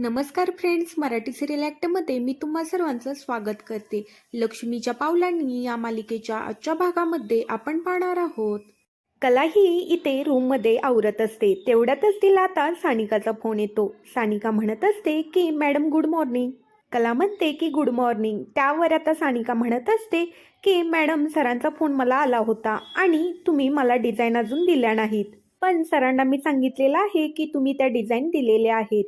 नमस्कार friends Marathi serial ॲक्टमध्ये मी तुम्हा सर्वांचं स्वागत करते. लक्ष्मीच्या पावलांनी या मालिकेच्या आजच्या भागामध्ये आपण पाहणार आहोत. कला ही इथे रूममध्ये आवरत असते. तेवढ्यातच तिला आता सानिकाचा फोन येतो. सानिका म्हणत असते की मॅडम गुड मॉर्निंग कला म्हणते की गुड मॉर्निंग त्यावर आता सानिका म्हणत असते की मॅडम सरांचा फोन मला आला होता आणि तुम्ही मला डिझाईन अजून दिल्या नाहीत. पण सरांना मी सांगितलेलं आहे की तुम्ही त्या डिझाईन दिलेल्या आहेत.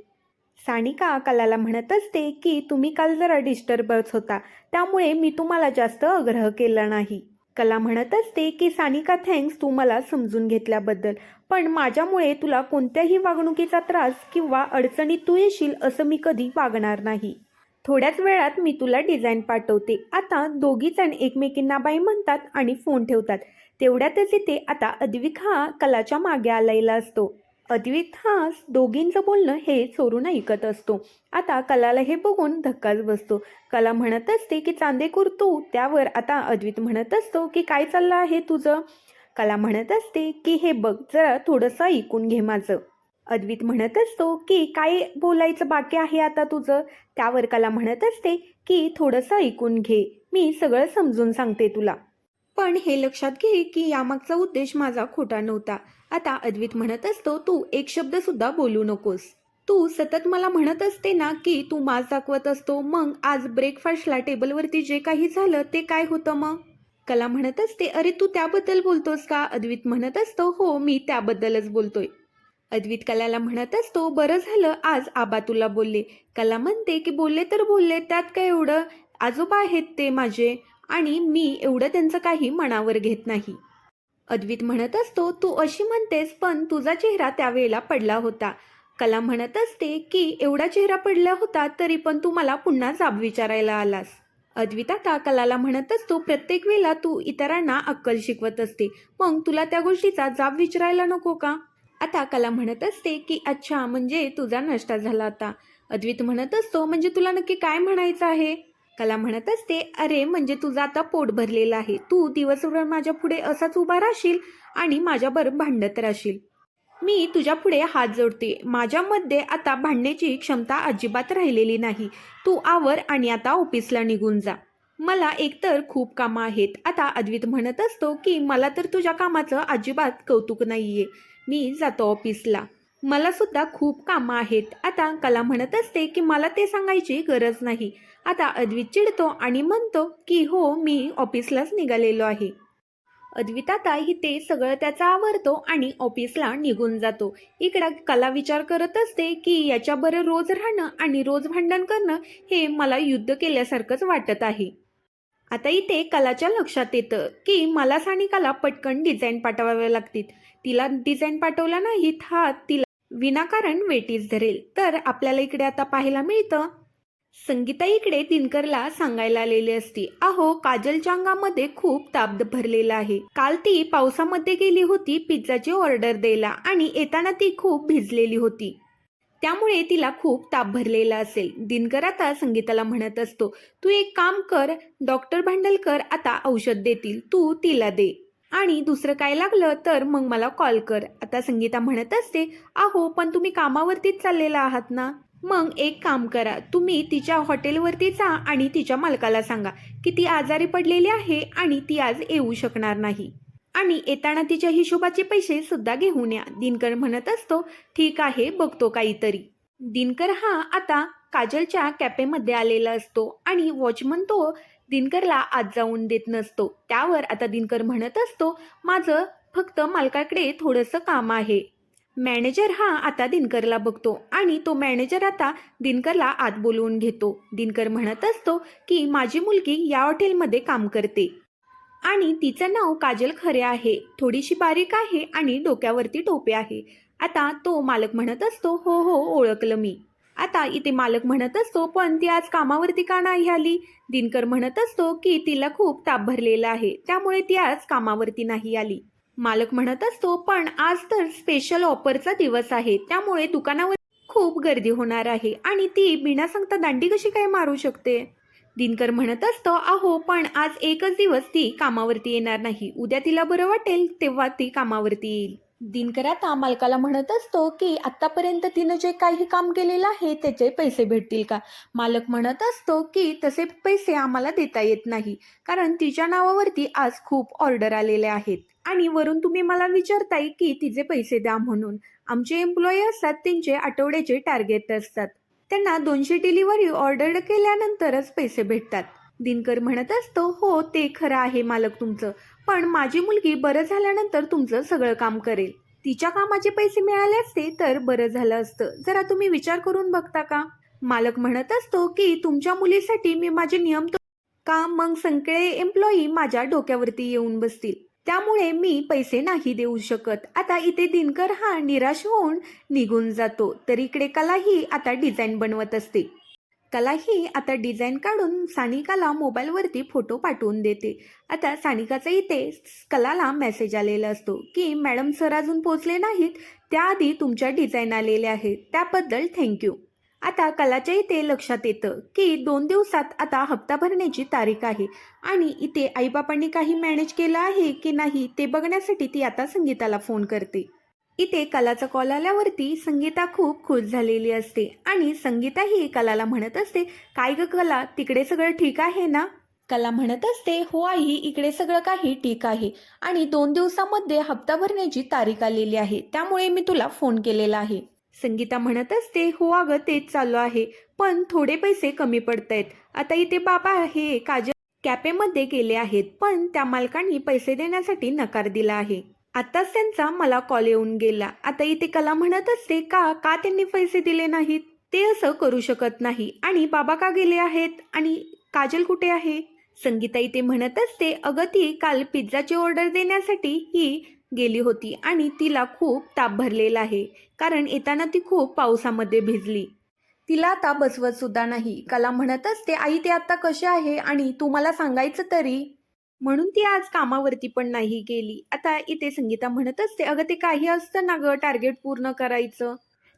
सानिका कलाला म्हणत असते की तुम्ही काल जरा डिस्टर्बन्स होता त्यामुळे मी तुम्हाला जास्त आग्रह केला नाही. कला म्हणत असते की सानिका थँक्स तू मला समजून घेतल्याबद्दल पण माझ्यामुळे तुला कोणत्याही वागणुकीचा त्रास किंवा अडचणीत तू येशील असं मी कधी वागणार नाही. थोड्याच वेळात मी तुला डिझाईन पाठवते. आता दोघी जण एकमेकींना बाई म्हणतात आणि फोन ठेवतात. तेवढ्यातच इथे आता अद्विक हा कलाच्या मागे आलेला असतो. अद्वित हा दोघींचं बोलणं हे चोरून ऐकत असतो. आता कलाला हे बघून धक्काच बसतो. कला म्हणत असते की चांदेकूर तू त्यावर आता अद्वित म्हणत असतो की काय चाललं आहे तुझं? कला म्हणत असते की हे बघ जरा थोडंसं ऐकून घे माझं. अद्वित म्हणत असतो की काय बोलायचं बाकी आहे आता तुझं? त्यावर कला म्हणत असते की थोडंसं ऐकून घे. मी सगळं समजून सांगते तुला. पण हे लक्षात घे की यामागचा उद्देश माझा खोटा नव्हता. आता अद्वित म्हणत असतो तू एक शब्द सुद्धा बोलू नकोस. तू सतत मला म्हणत असते ना की तू मास दाखवत असतो मग आज ब्रेकफास्टला टेबलवरती जे काही झालं ते काय होतं मग? कला म्हणत असते अरे तू त्याबद्दल बोलतोस का? अद्वित म्हणत असतो हो मी त्याबद्दलच बोलतोय. अद्वित कलाला म्हणत असतो बरं झालं आज आबा तुला बोलले. कला म्हणते की बोलले तर बोलले त्यात काय एवढं? आजोबा आहेत ते माझे आणि मी एवढं त्यांचं काही मनावर घेत नाही. अद्वित म्हणत असतो तू अशी म्हणतेस पण तुझा चेहरा त्यावेळेला पडला होता. कला म्हणत असते की एवढा चेहरा पडला होता तरी पण तू मला पुन्हा जाब विचारायला आलास. अद्वित आता कलाला म्हणत असतो प्रत्येक वेळेला तू इतरांना अक्कल शिकवत असते. मग तुला त्या गोष्टीचा जाब विचारायला नको का? आता कला म्हणत असते की अच्छा म्हणजे तुझा नष्टा झाला आता. अद्वित म्हणत असतो म्हणजे तुला नक्की काय म्हणायचं आहे? कला म्हणत असते अरे म्हणजे तुझं आता पोट भरलेलं आहे. तू दिवसभर माझ्या पुढे असाच उभा राहशील आणि माझ्याबरोबर भांडत राहशील. मी तुझ्या पुढे हात जोडते. माझ्यामध्ये आता भांडण्याची क्षमता अजिबात राहिलेली नाही. तू आवर आणि आता ऑफिसला निघून जा. मला एकतर खूप कामं आहेत. आता अद्वित म्हणत असतो की मला तर तुझ्या कामाचं अजिबात कौतुक नाहीये. मी जातो ऑफिसला. मला सुद्धा खूप कामं आहेत. आता कला म्हणत असते की मला ते सांगायची गरज नाही. आता अद्वित चिडतो आणि म्हणतो की हो मी ऑफिसलाच निघालेलो आहे. अद्वित आता ही ते सगळं त्याचा आवरतो आणि ऑफिसला निघून जातो. इकडं कला विचार करत असते की याच्याबरोबर रोज राहणं आणि रोज भांडण करणं हे मला युद्ध केल्यासारखंच वाटत आहे. आता इथे कलाच्या लक्षात येतं की मला सानिकाला पटकन डिझाईन पाठवाव्या लागतील. तिला डिझाईन पाठवला नाही हा तिला विनाकारण वेटीस धरेल. तर आपल्याला इकडे आता पाहायला मिळतं. संगीता इकडे दिनकरला सांगायला आलेली असती. अहो काजलच्या अंगामध्ये खूप ताप भरलेला आहे. काल ती पावसामध्ये गेली होती पिझ्झाची ऑर्डर द्यायला आणि येताना ती खूप भिजलेली होती. त्यामुळे तिला खूप ताप भरलेला असेल. दिनकर आता संगीताला म्हणत असतो तू एक काम कर डॉक्टर भांडलकर आता औषध देतील. तू तिला दे. आणि दुसरं काय लागलं तर मग मला कॉल कर. आता संगीता म्हणत असते अहो पण तुम्ही कामावरतीच चाललेला आहात ना? मग एक काम करा तुम्ही तिच्या हॉटेलवरती जा आणि तिच्या मालकाला सांगा की ती आजारी पडलेली आहे आणि ती आज येऊ शकणार नाही. आणि येताना तिच्या हिशोबाचे पैसे सुद्धा घेऊन या. दिनकर म्हणत असतो ठीक आहे बघतो काहीतरी. दिनकर हा आता काजलच्या कॅफेमध्ये आलेला असतो आणि वॉचमन तो दिनकरला आज जाऊन देत नसतो. त्यावर आता दिनकर म्हणत असतो माझं फक्त मालकाकडे थोडंसं काम आहे. मॅनेजर हा आता दिनकरला बघतो आणि तो मॅनेजर आता दिनकरला आत बोलवून घेतो. दिनकर म्हणत असतो की माझी मुलगी या हॉटेलमध्ये काम करते. आणि तिचं नाव काजल खरे आहे. थोडीशी बारीक आहे आणि डोक्यावरती टोपे आहे. आता तो मालक म्हणत असतो हो हो ओळखलं मी. आता इथे मालक म्हणत असतो पण ती आज कामावरती का नाही आली? दिनकर म्हणत असतो की तिला खूप ताप भरलेला आहे त्यामुळे ती आज कामावरती नाही आली. मालक म्हणत असतो पण आज तर स्पेशल ऑफरचा दिवस आहे त्यामुळे दुकानावर खूप गर्दी होणार आहे आणि ती बिना सांगता दांडी कशी काय मारू शकते? दिनकर म्हणत असतो अहो पण आज एकच दिवस ती कामावरती येणार नाही उद्या तिला बरं वाटेल तेव्हा ती कामावरती येईल. दिनकर आता मालकाला म्हणत असतो की आत्तापर्यंत तिनं जे काही काम केलेलं आहे त्याचे पैसे भेटतील का? मालक म्हणत असतो की तसे पैसे आम्हाला देता येत नाही कारण तिच्या नावावरती आज खूप ऑर्डर आलेले आहेत. आणि वरून तुम्ही मला विचारताय की तिचे पैसे द्या म्हणून. आमचे एम्प्लॉई असतात त्यांचे आठवड्याचे टार्गेट असतात. त्यांना दोनशे डिलिव्हरी ऑर्डर केल्यानंतरच पैसे भेटतात. दिनकर म्हणत असतो हो ते खरं आहे मालक तुमचं. पण माझी मुलगी बरं झाल्यानंतर तुमचं सगळं काम करेल. तिच्या कामाचे पैसे मिळाले असते तर बरं झालं असतं. जरा तुम्ही विचार करून बघता का? मालक म्हणत असतो की तुमच्या मुलीसाठी मी माझे नियम तो- का मग संकळे एम्प्लॉई माझ्या डोक्यावरती येऊन बसतील. त्यामुळे मी पैसे नाही देऊ शकत. आता इथे दिनकर हा निराश होऊन निघून जातो. तर इकडे कलाही आता डिझाईन बनवत असते. कलाही आता डिझाईन काढून सानिकाला मोबाईलवरती फोटो पाठवून देते. आता सानिकाचा इथे कलाला मेसेज आलेला असतो की मॅडम सर अजून पोचले नाहीत. त्याआधी तुमच्या डिझाईन आलेल्या आहेत. त्याबद्दल थँक्यू आता कलाच्या इथे लक्षात येतं की दोन दिवसात आता हप्ता भरण्याची तारीख आहे. आणि इथे आईबापांनी काही मॅनेज केलं आहे की नाही ते बघण्यासाठी ती आता संगीताला फोन करते. इथे कलाचा कॉल आल्यावरती संगीता खूप खुश झालेली असते आणि संगीताही कलाला म्हणत असते काय ग कला तिकडे सगळं ठीक आहे ना? कला म्हणत असते हो आई इकडे सगळं काही ठीक आहे आणि दोन दिवसामध्ये हप्ता भरण्याची तारीख आलेली आहे त्यामुळे मी तुला फोन केलेला आहे. संगीता म्हणत असते हो अगं तेच चालू आहे पण थोडे पैसे कमी पडत आहेत आता इथे बाबा हे काजल कॅफेमध्ये गेले आहेत पण त्या मालकांनी पैसे देण्यासाठी नकार दिला आहे. आताच त्यांचा मला कॉल येऊन गेला. आता इथे कला म्हणत असते का का त्यांनी पैसे दिले नाहीत? ते असं करू शकत नाही. आणि बाबा का गेले आहेत? आणि काजल कुठे आहे? संगीता इथे म्हणत असते अगं ती काल पिझ्झाची ऑर्डर देण्यासाठी ही गेली होती आणि तिला खूप ताप भरलेला आहे. कारण येताना ती खूप पावसामध्ये भिजली. तिला आता बसवत सुद्धा नाही. कला म्हणत असते आई ते आता कसे आहे? आणि तू मला सांगायचं तरी म्हणून ती आज कामावरती पण नाही गेली. आता इथे संगीता म्हणत असते अगं ते काही असतं ना गं टार्गेट पूर्ण करायचं?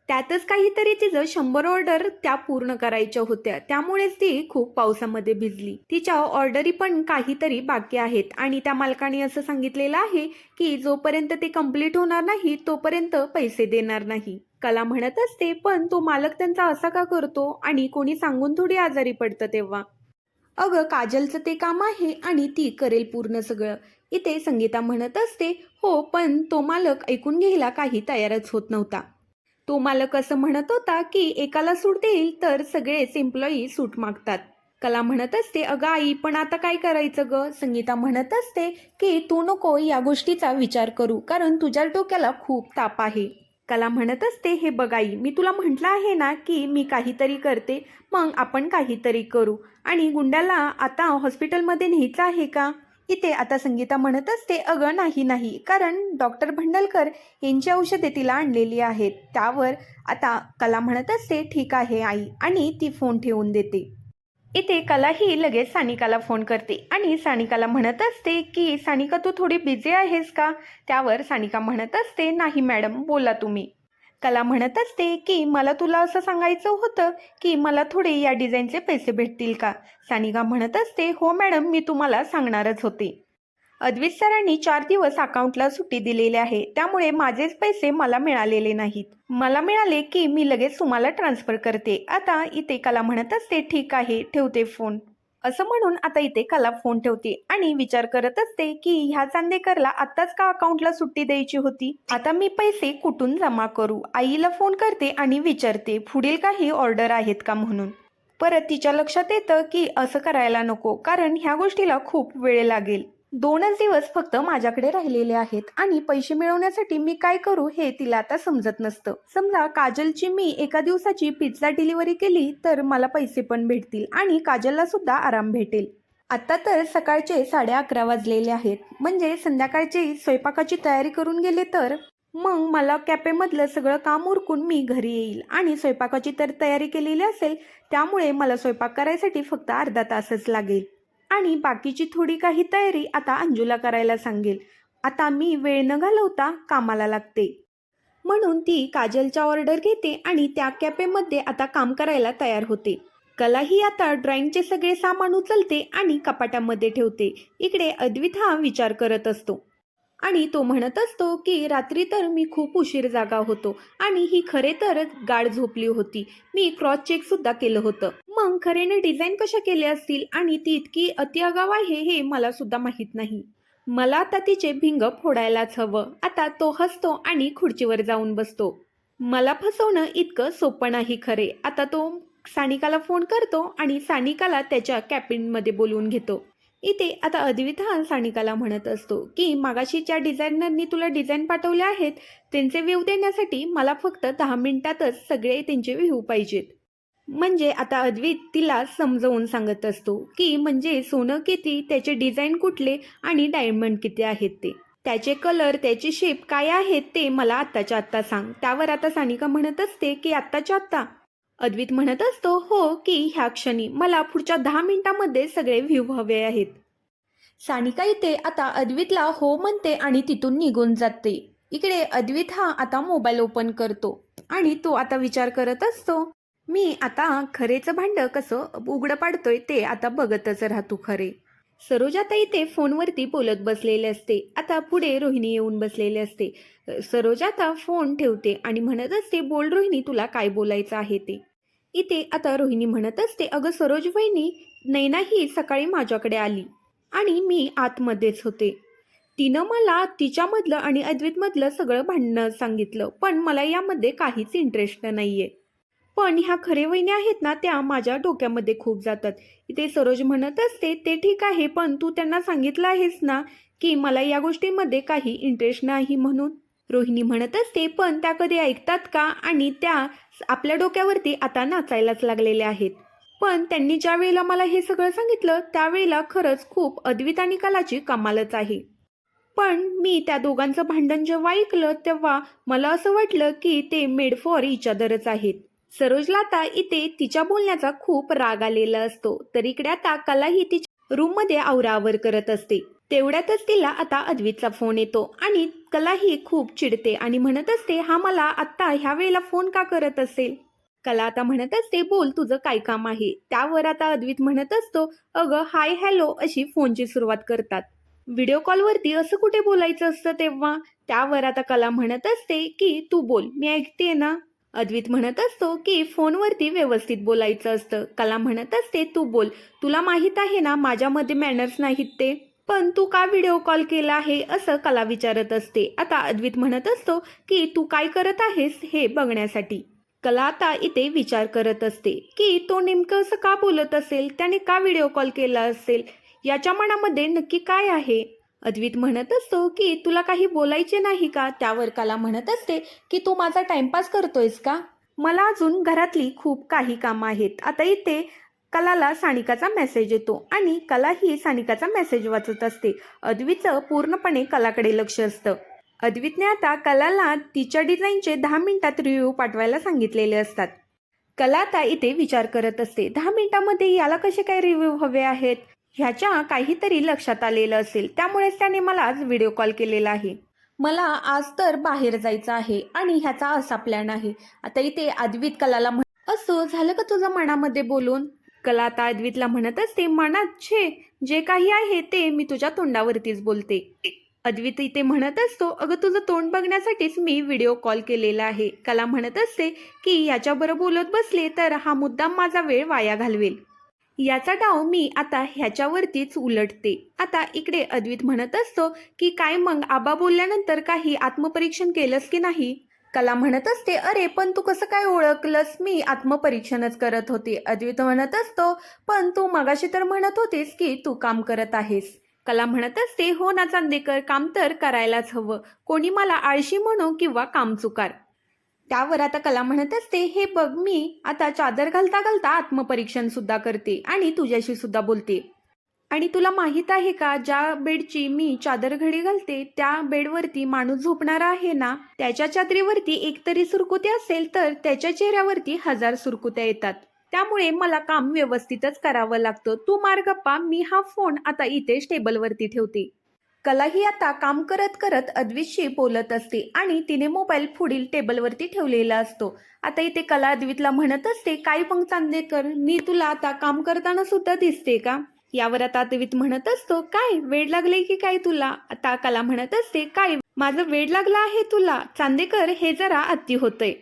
त्यातच काहीतरी तिचं शंभर ऑर्डर त्या पूर्ण करायच्या होत्या. त्यामुळेच ती खूप पावसामध्ये भिजली. तिच्या ऑर्डरी पण काहीतरी बाकी आहेत. आणि त्या मालकाने असं सांगितलेलं आहे की जोपर्यंत ते कंप्लीट होणार नाही तोपर्यंत पैसे देणार नाही. कला म्हणत असते पण तो मालक त्यांचा असा का करतो? आणि कोणी सांगून थोडी आजारी पडतं तेव्हा? अगं काजलचं ते काम आहे आणि ती करेल पूर्ण सगळं. इथे संगीता म्हणत असते हो पण तो मालक ऐकून घ्यायला काही तयारच होत नव्हता. तो मालक असं म्हणत होता की एकाला सूट देईल तर सगळेच एम्प्लॉई सूट मागतात. कला म्हणत असते अगं आई पण आता काय करायचं ग? संगीता म्हणत असते की तू नको या गोष्टीचा विचार करू कारण तुझ्या डोक्याला खूप ताप आहे. कला म्हणत असते हे बघाई मी तुला म्हटलं आहे ना की मी काहीतरी करते मग आपण काहीतरी करू. आणि गुंड्याला आता हॉस्पिटलमध्ये न्यायचं आहे का? इथे आता संगीता म्हणत असते अगं नाही नाही कारण डॉक्टर भंडलकर यांची औषधे तिला आणलेली आहेत त्यावर आता कला म्हणत असते ठीक आहे आई आणि ती फोन ठेवून देते. इथे कला ही लगेच सानिकाला फोन करते आणि सानिकाला म्हणत असते की सानिका तू थोडी बिझी आहेस का? त्यावर सानिका म्हणत असते नाही मॅडम बोला तुम्ही. कला म्हणत असते की मला तुला असं सांगायचं होतं की मला थोडे या डिझाईनचे पैसे भेटतील का? सानिका म्हणत असते हो मॅडम मी तुम्हाला सांगणारच होते. अद्वित सरांनी चार दिवस अकाउंटला सुट्टी दिलेली आहे. त्यामुळे माझेच पैसे मला मिळालेले नाहीत. मला मिळाले की मी लगेच तुम्हाला ट्रान्सफर करते. आता इथे कला म्हणत असते ठीक आहे ठेवते फोन असं म्हणून आता इथे कला फोन ठेवते आणि विचार करत असते की ह्या चांदेकरला आत्ताच का अकाउंटला सुट्टी द्यायची होती? आता मी पैसे कुठून जमा करू? आईला फोन करते आणि विचारते पुढील काही ऑर्डर आहेत का म्हणून? परत तिच्या लक्षात येतं की असं करायला नको कारण ह्या गोष्टीला खूप वेळ लागेल. दोनच दिवस फक्त माझ्याकडे राहिलेले आहेत आणि पैसे मिळवण्यासाठी मी काय करू हे तिला आता समजत नसतं. समजा काजलची मी एका दिवसाची पिझ्झा डिलिव्हरी केली तर मला पैसे पण भेटतील आणि काजलला सुद्धा आराम भेटेल. आत्ता तर सकाळचे साडे अकरा वाजलेले आहेत. म्हणजे संध्याकाळची स्वयंपाकाची तयारी करून गेले तर? मग मला कॅफेमधलं सगळं काम उरकून मी घरी येईल आणि स्वयंपाकाची तर तयारी केलेली असेल त्यामुळे मला स्वयंपाक करायसाठी फक्त अर्धा तासच लागेल. आणि बाकीची थोडी काही तयारी आता अंजूला करायला सांगेल. आता मी वेळ न घालवता कामाला लागते. म्हणून ती काजलच्या ऑर्डर घेते आणि त्या कॅफेमध्ये आता काम करायला तयार होते. कला ही आता ड्रॉइंगचे सगळे सामान उचलते आणि कपाटामध्ये ठेवते. इकडे अद्वित हा विचार करत असतो. आणि तो म्हणत असतो की रात्री तर मी खूप उशीर जागा होतो आणि ही खरे तर गाढ झोपली होती. मी क्रॉस चेक सुद्धा केलं होतं. मग खरेने डिझाईन कशा केल्या असतील आणि ती इतकी अतिआगाव आहे हे मला सुद्धा माहीत नाही. मला आता तिचे भिंग फोडायलाच हवं. आता तो हसतो आणि खुर्चीवर जाऊन बसतो. मला फसवणं इतकं सोपं नाही खरे. आता तो सानिकाला फोन करतो आणि सानिकाला त्याच्या कॅबिनमध्ये बोलवून घेतो. इथे आता अद्विता हा सानिकाला म्हणत असतो की मागाशी ज्या डिझायनरनी तुला डिझाईन पाठवले आहेत त्यांचे व्ह्यू देण्यासाठी मला फक्त दहा मिनिटातच सगळे त्यांचे व्ह्यू पाहिजेत. म्हणजे आता अद्वित तिला समजवून सांगत असतो की म्हणजे सोनं किती त्याचे डिझाईन कुठले आणि डायमंड किती आहेत ते? त्याचे कलर त्याचे शेप काय आहेत ते मला आत्ताच्या आत्ता सांग. त्यावर आता सानिका म्हणत असते की आत्ताच्या आत्ता अद्वित म्हणत असतो हो की ह्या क्षणी मला पुढच्या दहा मिनिटांमध्ये सगळे व्ह्यू हवे आहेत. सानिका येते आता अद्वितला हो म्हणते आणि तिथून निघून जाते. इकडे अद्वित हा आता मोबाईल ओपन करतो आणि तो आता विचार करत असतो मी आता खरेचं भांड कसं उघडं पाडतोय ते आता बघतच राहतो खरे. सरोजाता इथे फोनवरती बोलत बसलेले असते. आता पुढे रोहिणी येऊन बसलेले असते. सरोजाता फोन ठेवते आणि म्हणत असते बोल रोहिणी तुला काय बोलायचं आहे ते? इथे आता रोहिणी म्हणत असते अगं सरोज वहिनी नैना ही सकाळी माझ्याकडे आली आणि मी आतमध्येच होते. तिनं मला तिच्यामधलं आणि अद्वितमधलं सगळं भांडणं सांगितलं पण मला यामध्ये काहीच इंटरेस्ट नाहीये. पण ह्या खरे वहिनी आहेत ना त्या माझ्या डोक्यामध्ये खूप जातात. इथे सरोज म्हणत असते ते ठीक आहे पण तू त्यांना सांगितलं आहेस ना की मला या गोष्टीमध्ये काही इंटरेस्ट नाही म्हणून? रोहिणी म्हणत असते पण त्या कधी ऐकतात का? आणि त्या आपल्या डोक्यावरती आता नाचायलाच लागलेले आहेत. पण त्यांनी ज्या वेळेला मला हे सगळं सांगितलं त्यावेळेला खरंच खूप अद्वित आणि कलाची कमालच आहे. पण मी त्या दोघांचं भांडण जेव्हा ऐकलं तेव्हा मला असं वाटलं की ते मेड फॉर इच अदरच आहेत. सरोजला आता इथे तिच्या बोलण्याचा खूप राग आलेला असतो. तर इकडे आता कलाही तिच्या रूममध्ये आवरावर करत असते. तेवढ्यातच तिला आता अद्वितचा फोन येतो आणि कलाही खूप चिडते आणि म्हणत असते हा मला आत्ता ह्या वेळेला फोन का करत असेल? कला आता म्हणत असते बोल तुझं काय काम आहे? त्यावर आता अद्वित म्हणत असतो अगं हाय हॅलो अशी फोनची सुरुवात करतात. व्हिडिओ कॉलवरती असं कुठे बोलायचं असतं तेव्हा? त्यावर आता कला म्हणत असते की तू बोल मी ऐकते ना? अद्वित म्हणत असतो की फोनवरती व्यवस्थित बोलायचं असतं. कला म्हणत असते तू बोल तुला माहीत आहे ना माझ्यामध्ये मॅनर्स नाहीत ते? पण तू का व्हिडिओ कॉल केला आहे असं कला विचारत असते. आता अद्वित म्हणत असतो की तू काय करत आहेस हे बघण्यासाठी. कला आता इथे विचार करत असते की तो नेमकं असं का बोलत असेल? त्याने का व्हिडिओ कॉल केला असेल? याच्या मनामध्ये नक्की काय आहे? अद्वित म्हणत असतो की तुला काही बोलायचे नाही का? त्यावर कला म्हणत असते की तू माझा टाइमपास करतोयस का? मला अजून घरातली खूप काही कामं आहेत. आता इथे कलाला सानिकाचा मेसेज येतो आणि कला ही सानिकाचा मेसेज वाचत असते. अद्वीचं पूर्णपणे कलाकडे लक्ष असतं. अद्वितने आता कलाला तिच्या डिझाईनचे दहा मिनिटात रिव्ह्यू पाठवायला सांगितलेले असतात. कला आता इथे विचार करत असते. दहा मिनिटामध्ये याला कसे काय रिव्ह्यू हवे आहेत? ह्याच्या काहीतरी लक्षात आलेलं असेल. त्यामुळेच त्याने मला आज व्हिडिओ कॉल केलेला आहे. मला आज तर बाहेर जायचं आहे आणि ह्याचा असा प्लॅन आहे. आता इथे अद्वित कलाला असं झालं का तुझं मनामध्ये बोलून? कला आता अद्वितला म्हणत असते मनात छे जे काही आहे ते मी तुझ्या तोंडावरतीच बोलते. अद्वित इथे म्हणत असतो अगं तुझं तोंड बघण्यासाठीच मी व्हिडिओ कॉल केलेला आहे. कला म्हणत असते की याच्याबरोबर बोलत बसले तर हा मुद्दाम माझा वेळ वाया घालवेल. याचा डाव मी आता ह्याच्यावरतीच उलटते. आता इकडे अद्वित म्हणत असतो की काय मग आबा बोलल्यानंतर काही आत्मपरीक्षण केलंस की नाही? कला म्हणत असते अरे पण तू कसं काय ओळखलंस? मी आत्मपरीक्षणच करत होते. अद्वित म्हणत असतो पण तू मगाशी तर म्हणत होतीस की तू काम करत आहेस. कला म्हणत असते हो ना चांदेकर काम तर करायलाच हवं. कोणी मला आळशी म्हणो किंवा काम चुकार. त्यावर आता कला म्हणत असते हे बघ मी आता चादर घालता घालता आत्मपरीक्षण सुद्धा करते आणि तुझ्याशी सुद्धा बोलते. आणि तुला माहीत आहे का ज्या बेडची मी चादर घडी घालते त्या बेडवरती माणूस झोपणारा आहे ना? त्याच्या चादरीवरती एकतरी सुरकुती असेल तर त्याच्या चेहऱ्यावरती हजार सुरकुत्या येतात. त्यामुळे मला काम व्यवस्थितच करावं लागतं. तू मार्गप्पा मी हा फोन आता इथेच टेबलवरती ठेवते. कला ही आता काम करत करत अद्वितशी बोलत असते आणि तिने मोबाईल पुढील टेबलवरती ठेवलेला असतो. आता इथे कला अद्वितला म्हणत असते काय पंग चांदेकर मी तुला आता काम करताना सुद्धा दिसते का? यावर आता अद्वित म्हणत असतो काय वेड लागले की काय तुला? आता कला म्हणत असते काय माझं वेड लागला आहे तुला? चांदेकर हे जरा अति होतंय.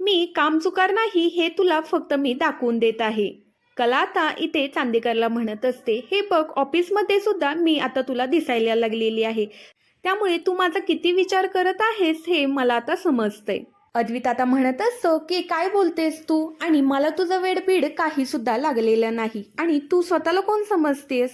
मी काम चुकार नाही हे तुला फक्त मी दाखवून देत आहे. कला आता इथे चांदेकरला म्हणत असते हे बघ ऑफिसमध्ये सुद्धा मी आता तुला दिसायला लागलेली आहे. त्यामुळे तू माझा किती विचार करत आहेस हे मला आता समजतंय. अद्वित आता म्हणत असतो की काय बोलतेस तू? आणि मला तुझं वेडपीड काही सुद्धा लागलेलं नाही. आणि तू स्वतःला कोण समजतेस?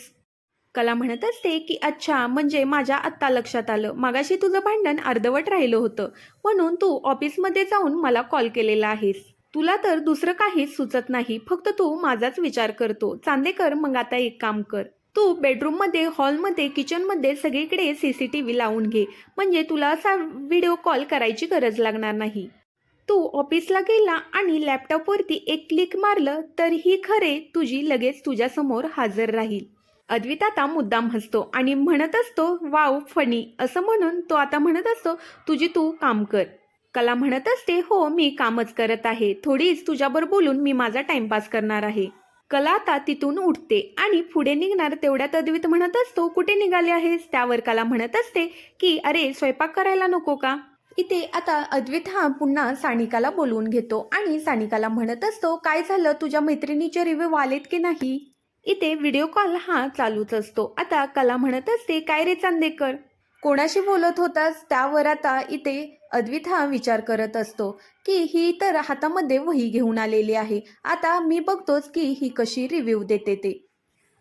कला म्हणत असते की अच्छा म्हणजे माझ्या आत्ता लक्षात आलं. मागाशी तुझं भांडण अर्धवट राहिलं होतं. म्हणून तू ऑफिसमध्ये जाऊन मला कॉल केलेला आहेस. तुला तर दुसरं काहीच सुचत नाही. फक्त तू माझाच विचार करतो. चांदेकर मग आता एक काम कर. तू बेडरूममध्ये हॉलमध्ये किचनमध्ये सगळीकडे सी सी टी व्ही लावून घे. म्हणजे तुला असा व्हिडिओ कॉल करायची गरज लागणार नाही. तू ऑफिसला गेला आणि लॅपटॉपवरती एक क्लिक मारलं तर ही खरे तुझी लगेच तुझ्यासमोर हजर राहील. अद्वित आता मुद्दाम हसतो आणि म्हणत असतो वाव फनी असं म्हणून तो आता म्हणत असतो तुझी तू काम कर. कला म्हणत असते हो मी कामच करत आहे. थोडीच तुझ्याबरोबर बोलून मी माझा टाइमपास करणार आहे. कला आता तिथून उठते आणि पुढे निघणार तेवढ्यात अद्वित म्हणत असतो कुठे निघाले आहेस? त्यावर कला म्हणत असते की अरे स्वयंपाक करायला नको का? इथे आता अद्वित हा पुन्हा सानिकाला बोलवून घेतो आणि सानिकाला म्हणत असतो काय झालं? तुझ्या मैत्रिणीचे रिव्ह्यू आलेत की नाही? इथे व्हिडिओ कॉल हा चालूच असतो. आता कला म्हणत असते काय रे चांदेकर? कोणाशी बोलत होतास? त्यावर आता इथे अद्वित हा विचार करत असतो की ही तर हातामध्ये वही घेऊन आलेली आहे. आता मी बघतोच की ही कशी रिव्ह्यू देते ते.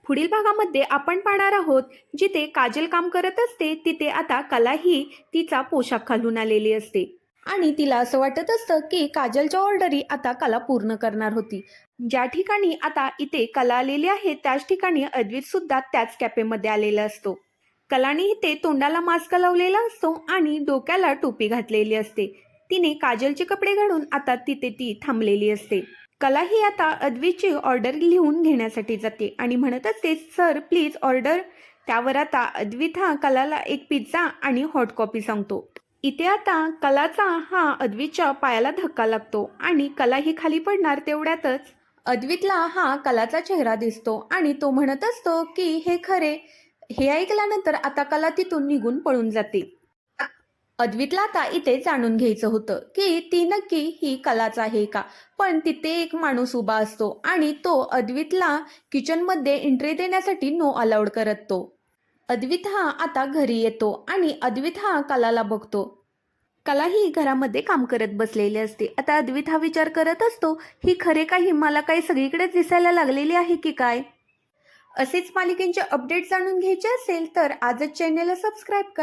पुढील भागामध्ये आपण पाहणार आहोत जिथे काजल काम करत असते तिथे आता कला ही तिचा पोशाख घालून आलेली असते. आणि तिला असं वाटत असतं की काजलच्या ऑर्डरी आता कला पूर्ण करणार होती. ज्या ठिकाणी आता इथे कला आलेली आहे त्याच ठिकाणी अद्वित सुद्धा त्याच कॅफेमध्ये आलेला असतो. कलाने इथे तोंडाला मास्क लावलेला असतो आणि डोक्याला टोपी घातलेली असते. तिने काजलचे कपडे घालून आता तिथे ती थांबलेली असते. कला ही आता अद्वीची ऑर्डर लिहून घेण्यासाठी जाते आणि म्हणत असते सर प्लीज ऑर्डर. त्यावर आता अद्वित हा कलाला एक पिझ्झा आणि हॉट कॉपी सांगतो. इथे आता कलाचा हा अद्वितच्या पायाला धक्का लागतो आणि कला ही खाली पडणार तेवढ्यातच. अद्वितला हा कलाचा चेहरा दिसतो आणि तो म्हणत असतो की हे खरे. हे ऐकल्यानंतर आता कला तिथून निघून पळून जाते. अद्वितला आता इथे जाणून घ्यायचं होतं की ती नक्की ही कलाच आहे का? पण तिथे एक माणूस उभा असतो आणि तो अद्वितला किचनमध्ये एंट्री देण्यासाठी नो अलाउड करत तो. अद्वित हा आता घरी येतो आणि अद्वित हा कलाला बघतो. कला ही घरामध्ये काम करत बसलेली असते. आता अद्वित हा विचार करत असतो ही खरे काही मला काही सगळीकडेच दिसायला लागलेली आहे की काय? असेच मालिकेंचे अपडेट जाणून घ्यायचे असेल तर आजच चॅनेलला सबस्क्राईब करा.